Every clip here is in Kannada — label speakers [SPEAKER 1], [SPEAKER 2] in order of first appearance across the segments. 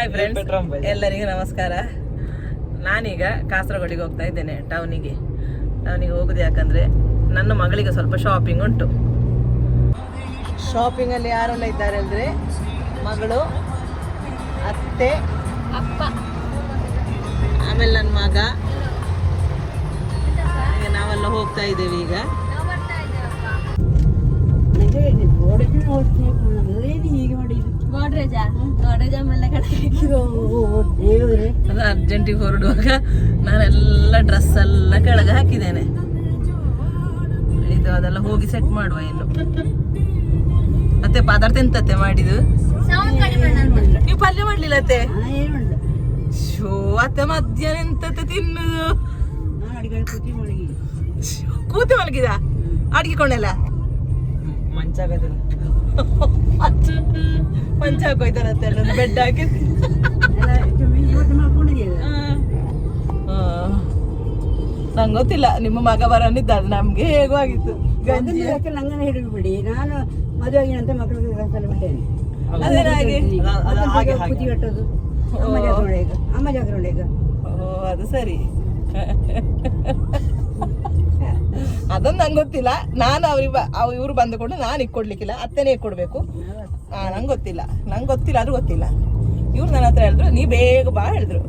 [SPEAKER 1] ಹಾಯ್ ಫ್ರೆಂಡ್ಸ್ ಎಲ್ಲರಿಗೂ ನಮಸ್ಕಾರ. ನಾನೀಗ ಕಾಸರಗೋಡಿಗೆ ಹೋಗ್ತಾ ಇದ್ದೇನೆ ಟೌನಿಗೆ. ಟೌನಿಗೆ ಹೋಗುದು ಯಾಕಂದ್ರೆ ನನ್ನ ಮಗಳಿಗೆ ಸ್ವಲ್ಪ ಶಾಪಿಂಗ್ ಉಂಟು. ಶಾಪಿಂಗ್ ಅಲ್ಲಿ ಯಾರೆಲ್ಲ ಇದ್ದಾರೆ ಅಂದ್ರೆ ಮಗಳು ಅತ್ತೆ ಅಪ್ಪ ಆಮೇಲೆ ನನ್ನ ಮಗ. ಈಗ ನಾವೆಲ್ಲ ಹೋಗ್ತಾ ಇದ್ದೇವೆ ಈಗ.
[SPEAKER 2] ಹೀಗೆ
[SPEAKER 1] ಅದು ಅರ್ಜೆಂಟಿಗೆ ಹೊರಡುವಾಗ ನಾನೆಲ್ಲ ಡ್ರೆಸ್ ಎಲ್ಲ ಕೆಳಗೆ ಹಾಕಿದ್ದೇನೆ. ಇದು ಅದೆಲ್ಲ ಹೋಗಿ ಸೆಟ್ ಮಾಡುವ ಇನ್ನು. ಮತ್ತೆ ಪದಾರ್ಥ ಎಂತತ್ತೆ ಮಾಡಿದ್ದು? ನೀವು ಪಲ್ಯ ಮಾಡ್ಲಿಲ್ಲ ಅತ್ತೆ? ಶೋ ಅತ್ತೆ ಮಧ್ಯಾಹ್ನ ಎಂತತ್ತೆ ತಿನ್ನುದು? ಕೂತು ಮಲಗಿದ ಅಡಿಗೆ ಕೊಂಡೆಲ್ಲ ಮಂಚ ಮಂಚ ಹಾಕೋಯ್ತಾರಂತೆ ಅಲ್ಲೊಂದು ಬೆಡ್ ಹಾಕಿ ನಂಗೆ ಗೊತ್ತಿಲ್ಲ ನಿಮ್ಮ ಮಗ ಬರನಿದ್ದ ಅದು ನಮ್ಗೆ ಹೇಗೂ ಆಗಿತ್ತು.
[SPEAKER 3] ನಂಗನ ಹಿಡಿದ್ಬಿಡಿ ನಾನು ಮದುವೆ ಅಂತ ಮಕ್ಕಳಿಗೆ ಕೆಲಸ ಬಿಟ್ಟೇನೆ
[SPEAKER 1] ಅದೇನಾಗಿ
[SPEAKER 3] ಕುದಿ ಕಟ್ಟೋದು. ಅಮ್ಮ ಜಾಗ ಈಗ ಅಮ್ಮ ಜಾಗ ಈಗ
[SPEAKER 1] ಓ ಅದು ಸರಿ. ಅದನ್ನ ನಂಗೆ ಗೊತ್ತಿಲ್ಲ. ನಾನು ಅವ್ರಿಗೆ ಅವ್ ಇವ್ರು ಬಂದುಕೊಂಡು ನಾನು ಇಕ್ಕೊಡ್ಲಿಕ್ಕಿಲ್ಲ. ಅತ್ತೆನೇ ಕೊಡಬೇಕು ಹಾ ನಂಗೆ ಗೊತ್ತಿಲ್ಲ. ನಂಗೆ ಗೊತ್ತಿಲ್ಲ ಅದು ಗೊತ್ತಿಲ್ಲ. ಇವ್ರು ನನ್ನ ಹತ್ರ ಹೇಳಿದ್ರು ನೀ ಬೇಗ ಬಾ ಹೇಳಿದ್ರು.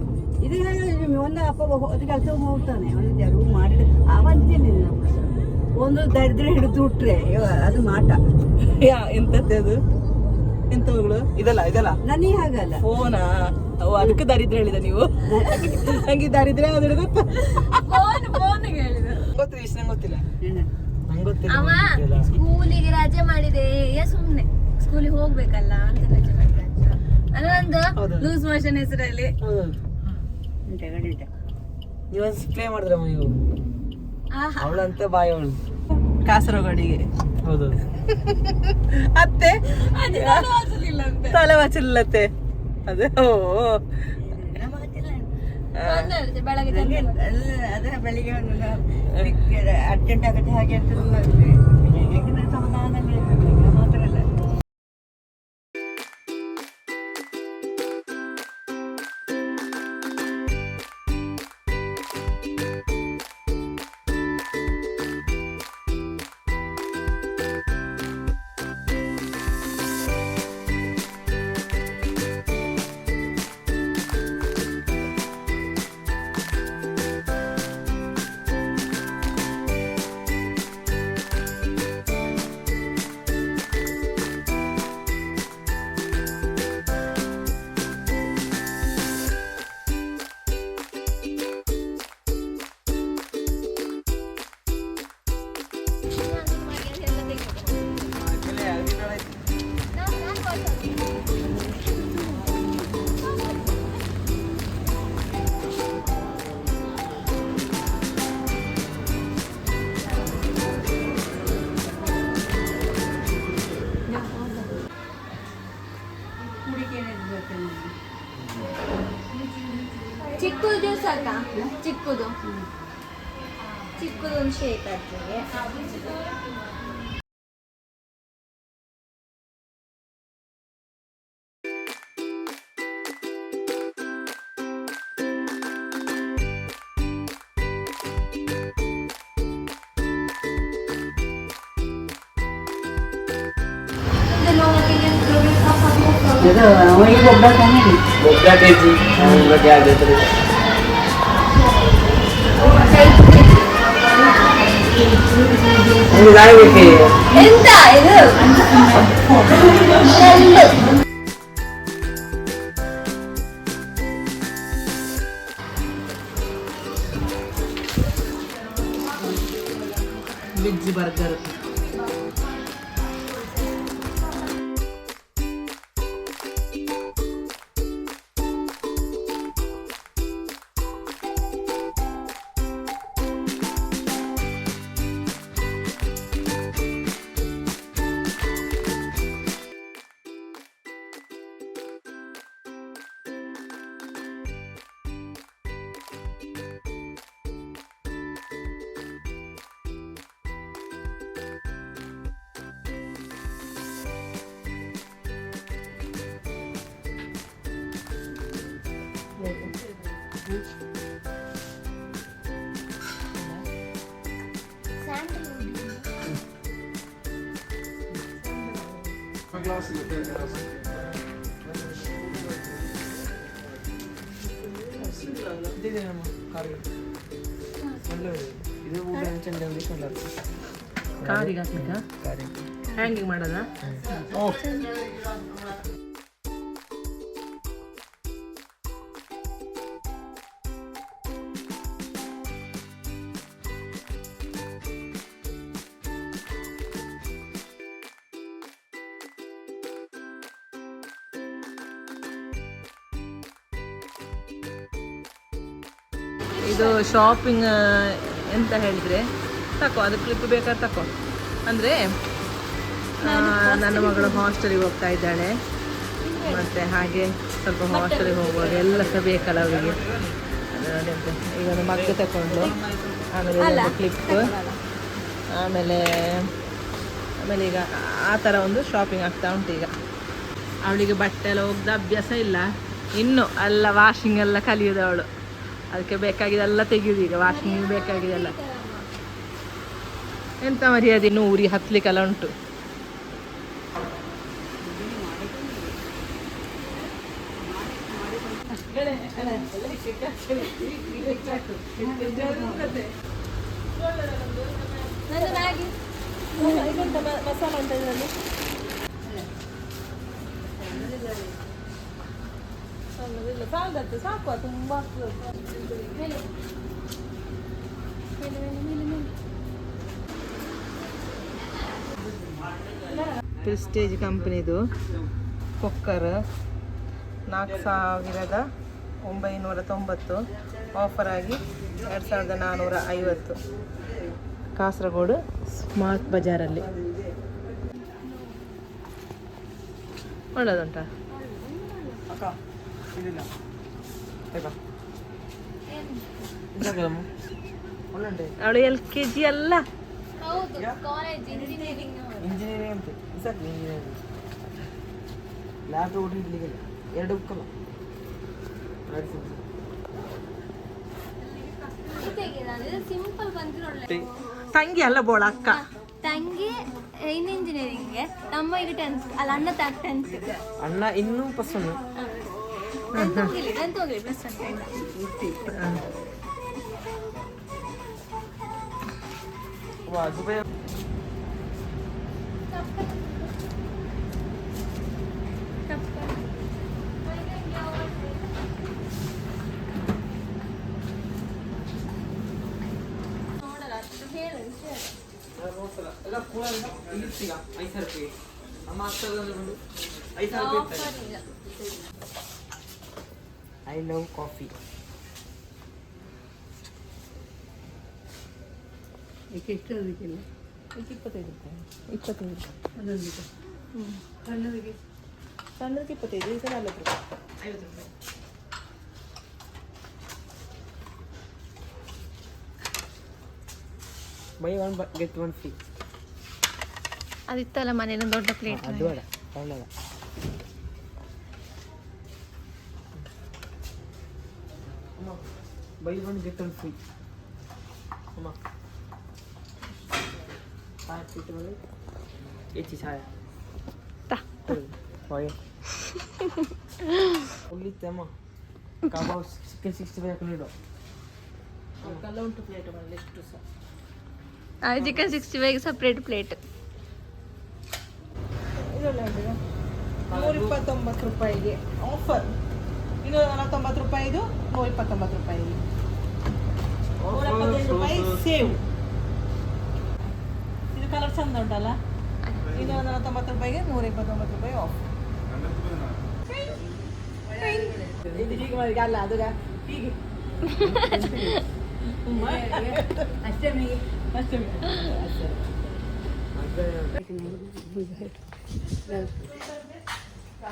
[SPEAKER 3] ಇದು ಒಂದು ಅಪ್ಪ ಅದು ಕೆಲಸ ಹೋಗ್ತಾನೆ. ಅವನಿಗೆ ರೂಮ್ ಮಾಡಿ ಅವಂತೇನೆ ಒಂದು ದರಿದ್ರ ಹಿಡಿದು ಬಿಟ್ರೆ ಇವ- ಅದು ಮಾಟ.
[SPEAKER 1] ಯಾ ಎಂತದ್ದು ಅದು? ಎಂತವುಗಳು? ಇದಲ್ಲ ಇದಲ್ಲ.
[SPEAKER 3] ನನಗೆ ಹಾಗಲ್ಲ.
[SPEAKER 1] ಫೋನಾ? ಓ ಅದಕ್ಕೆ ದರಿದ್ರ ಹೇಳಿದ ನೀವು? ನಂಗೆ ದರಿದ್ರ ಯಾವ್ದು ಗೊತ್ತಾ
[SPEAKER 2] ಫೋನ್ ಫೋನ್ ಹೇಳಿದ
[SPEAKER 1] ಗೊತ್ತಿಲ್ಲ ಇಷ್ಟು ನಂಗೆ ಗೊತ್ತಿಲ್ಲ ನಂಗೆ ಗೊತ್ತಿಲ್ಲ
[SPEAKER 2] ಅವ ಸ್ಕೂಲಿಗೆ ರಜೆ ಮಾಡಿದೆ. ಏ ಸುಮ್ನೆ. ಸ್ಕೂಲಿಗೆ ಹೋಗ್ಬೇಕಲ್ಲ ಅಂತ ರಜೆ ಮಾಡಿದೆ. ಅದೊಂದು. ಲೂಸ್ ಮೋಷನ್ ಹೆಸರಲ್ಲಿ.
[SPEAKER 4] ಪ್ಲೇ ಮಾಡಿದ್ರೆ ನೀವು. ಅವಳಂತೆ ಬಾಯಿ ಅವಳು.
[SPEAKER 1] ಕಾಸರಗೋಡಿಗೆ.
[SPEAKER 4] ಹೌದು.
[SPEAKER 1] ಅತ್ತೆ? ತಲೆ ವಾಚಿಲ್ಲತ್ತೆ ಅದು ಓ
[SPEAKER 2] ತೊಂದ್ರೆ ಇರುತ್ತೆ, ಬೆಳಗ್ಗೆ
[SPEAKER 3] ನನಗೆ
[SPEAKER 2] ತಂದು
[SPEAKER 3] ಅದೇ ಬೆಳಿಗ್ಗೆ ಅರ್ಜೆಂಟ್ ಆಗುತ್ತೆ ಹಾಗೆ ಅಂತ ಸಮಾಧಾನ
[SPEAKER 2] ಚಿಕ್ಕದು ಜ್ಯೂಸ್ ಅಕ್ಕ ಚಿಕ್ಕದು ಚಿಕ್ಕದು ಒಂದು ಶೇಕ್ ಆಗ್ತದೆ
[SPEAKER 3] ಅದು ಅವನಿಗೆ ಒಬ್ಬ ತಾನೇ
[SPEAKER 4] ಒಬ್ಬ ಕೆ ಜಿ ಬಗ್ಗೆ ಆಗೈತ್ರಿ ನಿಮ್ಗೆ ಆಗ್ಬೇಕೆ
[SPEAKER 2] ಎಂತ ಇದು
[SPEAKER 1] in
[SPEAKER 4] the penthouse. ಕಾರಿಗೆ
[SPEAKER 1] ಹಾಕ್ಬೇಕಾ ಹ್ಯಾಂಗಿಂಗ್ ಮಾಡೋದ ಇದು ಶಾಪಿಂಗ್ ಎಂತ ಹೇಳಿದ್ರೆ? ತಕೋ ಅದು ಕ್ಲಿಪ್ ಬೇಕಾದ್ರೆ ತಕೋ. ಅಂದರೆ ನನ್ನ ಮಗಳು ಹಾಸ್ಟೆಲಿಗೆ ಹೋಗ್ತಾ ಇದ್ದಾಳೆ. ಮತ್ತು ಹಾಗೆ ಸ್ವಲ್ಪ ಹಾಸ್ಟೆಲಿಗೆ ಹೋಗುವಾಗ ಎಲ್ಲ ಸಹ ಬೇಕಲ್ಲ ಅವರಿಗೆ. ಈಗ ಒಂದು ಮಗ್ಗ ತಗೊಂಡು ಆಮೇಲೆ ಕ್ಲಿಪ್ ಆಮೇಲೆ ಆಮೇಲೆ ಈಗ ಆ ಥರ ಒಂದು ಶಾಪಿಂಗ್ ಆಗ್ತಾ ಉಂಟು ಈಗ. ಅವಳಿಗೆ ಬಟ್ಟೆ ಎಲ್ಲ ಹೋಗ್ದ ಅಭ್ಯಾಸ ಇಲ್ಲ. ಇನ್ನು ಎಲ್ಲ ವಾಷಿಂಗ್ ಎಲ್ಲ ಕಲಿಯೋದು ಅವಳು. ಅದಕ್ಕೆ ಬೇಕಾಗಿದೆಲ್ಲ ತೆಗೆಯೋದು ಈಗ, ವಾಷಿಂಗ್ ಬೇಕಾಗಿದೆಲ್ಲ ಎಂತ ಮರ್ಯಾದೆ ಇನ್ನು ಊರಿ ಹತ್ತಲಿಕ್ಕೆಲ್ಲ ಉಂಟು. ಮಸಾಲ ಉಂಟು ಇದರಲ್ಲಿ. ಸಾಲದತ್ತೆ ಸಾಕು ತುಂಬ
[SPEAKER 2] ಮೇಲೆ ಮೇಲೆ ಮೇಲೆ ಮೇಲೆ ಮೇಲೆ.
[SPEAKER 1] ಪ್ರೆಸ್ಟೇಜ್ ಕಂಪ್ನಿದು ಕುಕ್ಕರ್ ನಾಲ್ಕು ಸಾವಿರದ ಒಂಬೈನೂರ ತೊಂಬತ್ತು. ಆಫರ್ ಆಗಿ ಎರಡು ಸಾವಿರದ ನಾನ್ನೂರ ಐವತ್ತು. ಕಾಸರಗೋಡು ಸ್ಮಾರ್ಟ್ ಬಜಾರಲ್ಲಿ. ಒಳ್ಳೆದುಂಟಾ?
[SPEAKER 4] ಅಕ್ಕ ಇದಿಲ್ಲ ಆಯ್ತಾ ಇದಾಗಲ್ಲಮ್ಮ ಒಳ್ಳೆ ಉಂಟು
[SPEAKER 1] ಅವಳು ಎಲ್ ಕೆ ಜಿ ಅಲ್ಲ
[SPEAKER 2] ಹೌದು ಕಾಲೇಜ್ ಇಂಜಿನಿಯರಿಂಗ್
[SPEAKER 4] ಇಂಜಿನಿಯರಿಂಗ್ ಅಂತ ಸಾಕು ಇಂಜಿನಿಯರಿಂಗ್ ಲ್ಯಾಬ್ ಓಡಿ ಇಡ್ಲಿಕ್ಕಿಲ್ಲ ಎರಡು ಬುಕ್ಕಲ್ಲ
[SPEAKER 2] ಸಿಂಪಲ್ ಬಂದ್ರೆ ಒಳ್ಳೆ
[SPEAKER 1] ತಂಗಿ ಅಲ್ಲ ಬೋಳ ಅಕ್ಕ
[SPEAKER 2] ತಂಗಿ ಇನ್ ಇಂಜಿನಿಯರಿಂಗ್ಗೆ ತಮ್ಮ ಈಗ ಟೆಂತ್ ಅಲ್ಲ ಅಣ್ಣ ತಾಕ ಟೆಂತ್
[SPEAKER 4] ಅಣ್ಣ ಇನ್ನೂ ಪ್ಲಸ್ ಎಲ್ಲ ಕೂಡ ಇಲ್ಲಿರ್ತೀಗ ಐದು ಸಾವಿರ ರೂಪಾಯಿ ನಮ್ಮ ಹತ್ತರಲ್ಲಿ ಒಂದು ಐದು ಸಾವಿರ ರೂಪಾಯಿ
[SPEAKER 2] ಆಫರ್ ಈಗ
[SPEAKER 4] ಐ ಲವ್ ಕಾಫಿ
[SPEAKER 3] ಏಕೆ ಎಷ್ಟು ಅದಕ್ಕಿಲ್ಲ
[SPEAKER 1] ಇಪ್ಪತ್ತೈದು ರೂಪಾಯಿ ಇಪ್ಪತ್ತೈದು ರೂಪಾಯಿ
[SPEAKER 3] ಅದೊಂದಿಗೆ ಸಣ್ಣದಿಗೆ
[SPEAKER 1] ಸಣ್ಣದಕ್ಕೆ ಇಪ್ಪತ್ತೈದು ಈ ಸಲ ನಲ್ವತ್ತು ರೂಪಾಯಿ ಐವತ್ತು ರೂಪಾಯಿ
[SPEAKER 4] buy one get one free
[SPEAKER 2] ಅದಿತ್ತಲ್ಲ ಮನೇಲಿ ದೊಡ್ಡ ಪ್ಲೇಟ್
[SPEAKER 4] ಅದು ಬೇಡ ಒಳ್ಳೆದ buy one get one free ಅಮ್ಮ ಚಾಯ ಪೀಟ್ ಮೇಲೆ ಹೆಚ್ಚಿ ಚಾಯ ಹೋಯ್ ಉಳ್ಳಿತ್ತೆ ಅಮ್ಮ. ಕಬಾಬ್ ಚಿಕನ್ ಸಿಕ್ಸ್ಟಿ ಫೈವ್ ಹಾಕೊಂಡು
[SPEAKER 1] ಕಲ್ಲ ಉಂಟು ಪ್ಲೇಟ್ ಮಾಡಲಿ ಎಷ್ಟು ಸಹ
[SPEAKER 2] chicken sixty five separate plate
[SPEAKER 1] ಇದೆಲ್ಲ ಇಪ್ಪತ್ತೊಂಬತ್ತು ರೂಪಾಯಿಗೆ ಆಫರ್ ಇನ್ನೂರ ನಲವತ್ತೊಂಬತ್ತು ರೂಪಾಯಿದು ನೂರ ಇಪ್ಪತ್ತೊಂಬತ್ತು ರೂಪಾಯಿಗೆ ನೂರ ಎಪ್ಪತ್ತೈದು ರೂಪಾಯಿ ಸೇವ್. ಇದು ಕಲರ್ ಚಂದ ಉಂಟಲ್ಲ? ಇನ್ನೂರ ನಲವತ್ತೊಂಬತ್ತು ರೂಪಾಯಿಗೆ ನೂರ ಇಪ್ಪತ್ತೊಂಬತ್ತು ರೂಪಾಯಿ ಆಫ್ ಇದು ಹೀಗೆ ಮಾಡಿ ಅಲ್ಲ ಅದು ಹೀಗೆ.
[SPEAKER 3] ಅಷ್ಟೇ ಅಷ್ಟಮಿ
[SPEAKER 1] ಅಷ್ಟೇ.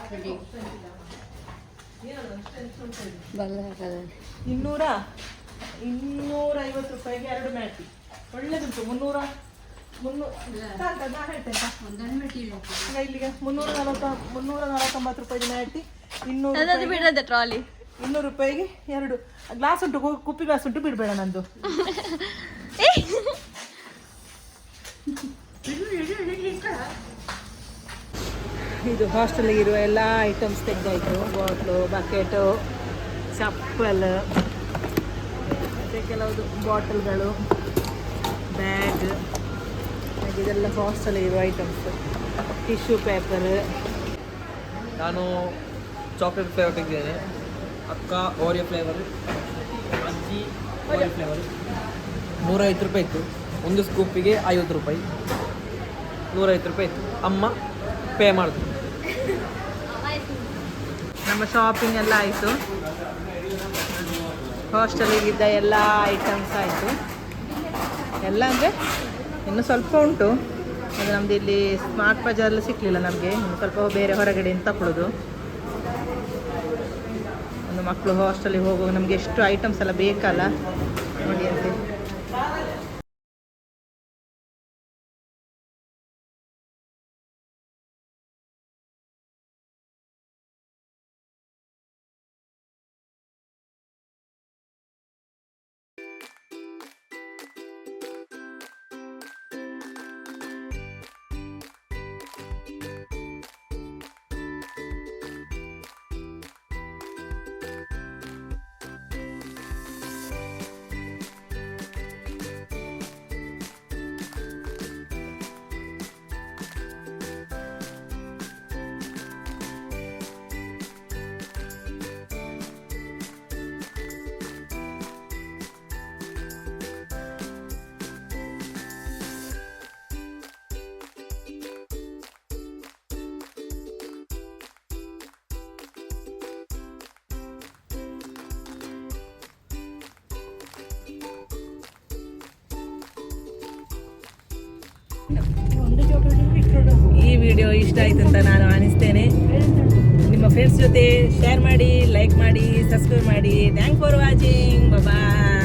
[SPEAKER 1] ಅಷ್ಟೇ ಇನ್ನೂರ ಇನ್ನೂರ ಐವತ್ತು ರೂಪಾಯಿಗೆ ಎರಡು ಮ್ಯಾಟಿ ಒಳ್ಳೇದುಂಟು ಮುನ್ನೂರ ಮುನ್ನೂರ ಹೇಳ್ತೇನೆ ಇಲ್ಲಿಗೆ ಮುನ್ನೂರ ನಲವತ್ತ ಮುನ್ನೂರ ನಲವತ್ತೊಂಬತ್ತು ರೂಪಾಯಿಗೆ ಮ್ಯಾಟಿ ಇನ್ನೂರು
[SPEAKER 2] ಬಿಡದ ಟ್ರಾಲಿ
[SPEAKER 1] ಇನ್ನೂರು ರೂಪಾಯಿಗೆ ಎರಡು. ಗ್ಲಾಸ್ ಉಂಟು ಕುಪ್ಪಿ ಗ್ಲಾಸ್ ಉಂಟು ಬಿಡಬೇಡ ನಂದು. ಇದು ಹಾಸ್ಟೆಲಿಗೆ ಇರುವ ಎಲ್ಲ ಐಟಮ್ಸ್ ತೆಗೆದಾಯಿತು. ಬಾಟ್ಲು ಬಕೆಟು ಚಪ್ಪಲ್ ಮತ್ತು ಕೆಲವುದು ಬಾಟಲ್ಗಳು ಬ್ಯಾಗ್ ಹಾಗೆ ಇದೆಲ್ಲ ಹಾಸ್ಟೆಲ್ ಇರುವ ಐಟಮ್ಸ್ ಟಿಶ್ಯೂ ಪೇಪರ್
[SPEAKER 4] ನಾನು ಚಾಕ್ಲೇಟ್ ಫ್ಲೇವರ್ ತೆಗೆದಿದ್ದೇನೆ. ಅಕ್ಕ ಓರಿಯೋ ಫ್ಲೇವರ್ ಅಜ್ಜಿ ಓರಿಯೋ ಫ್ಲೇವರ್ ನೂರೈವತ್ತು ರೂಪಾಯಿ ಇತ್ತು. ಒಂದು ಸ್ಕೂಪಿಗೆ ಐವತ್ತು ರೂಪಾಯಿ. ನೂರೈವತ್ತು ರೂಪಾಯಿ ಇತ್ತು. ಅಮ್ಮ ಪೇ ಮಾಡಿದ್ರು.
[SPEAKER 1] ನಮ್ಮ ಶಾಪಿಂಗ್ ಎಲ್ಲ ಆಯಿತು. ಹಾಸ್ಟೆಲಿಗಿದ್ದ ಎಲ್ಲ ಐಟಮ್ಸ್ ಆಯಿತು. ಎಲ್ಲ ಅಂದರೆ ಇನ್ನು ಸ್ವಲ್ಪ ಉಂಟು. ಅದು ನಮ್ದು ಇಲ್ಲಿ ಸ್ಮಾರ್ಟ್ ಬಜಾರಲ್ಲಿ ಸಿಕ್ಕಲಿಲ್ಲ ನಮಗೆ. ಇನ್ನು ಸ್ವಲ್ಪ ಬೇರೆ ಹೊರಗಡೆಯಿಂದ ತಗೊಳ್ಳೋದು ಒಂದು ಮಕ್ಕಳು ಹಾಸ್ಟೆಲಿಗೆ ಹೋಗುವಾಗ ನಮಗೆ ಎಷ್ಟು ಐಟಮ್ಸ್ ಎಲ್ಲ ಬೇಕಲ್ಲ. ಈ ವಿಡಿಯೋ ಇಷ್ಟ ಆಯ್ತು ಅಂತ ನಾನು ಅನಿಸ್ತೇನೆ. ನಿಮ್ಮ ಫ್ರೆಂಡ್ಸ್ ಜೊತೆ ಶೇರ್ ಮಾಡಿ ಲೈಕ್ ಮಾಡಿ ಸಬ್ಸ್ಕ್ರೈಬ್ ಮಾಡಿ. Thank for watching bye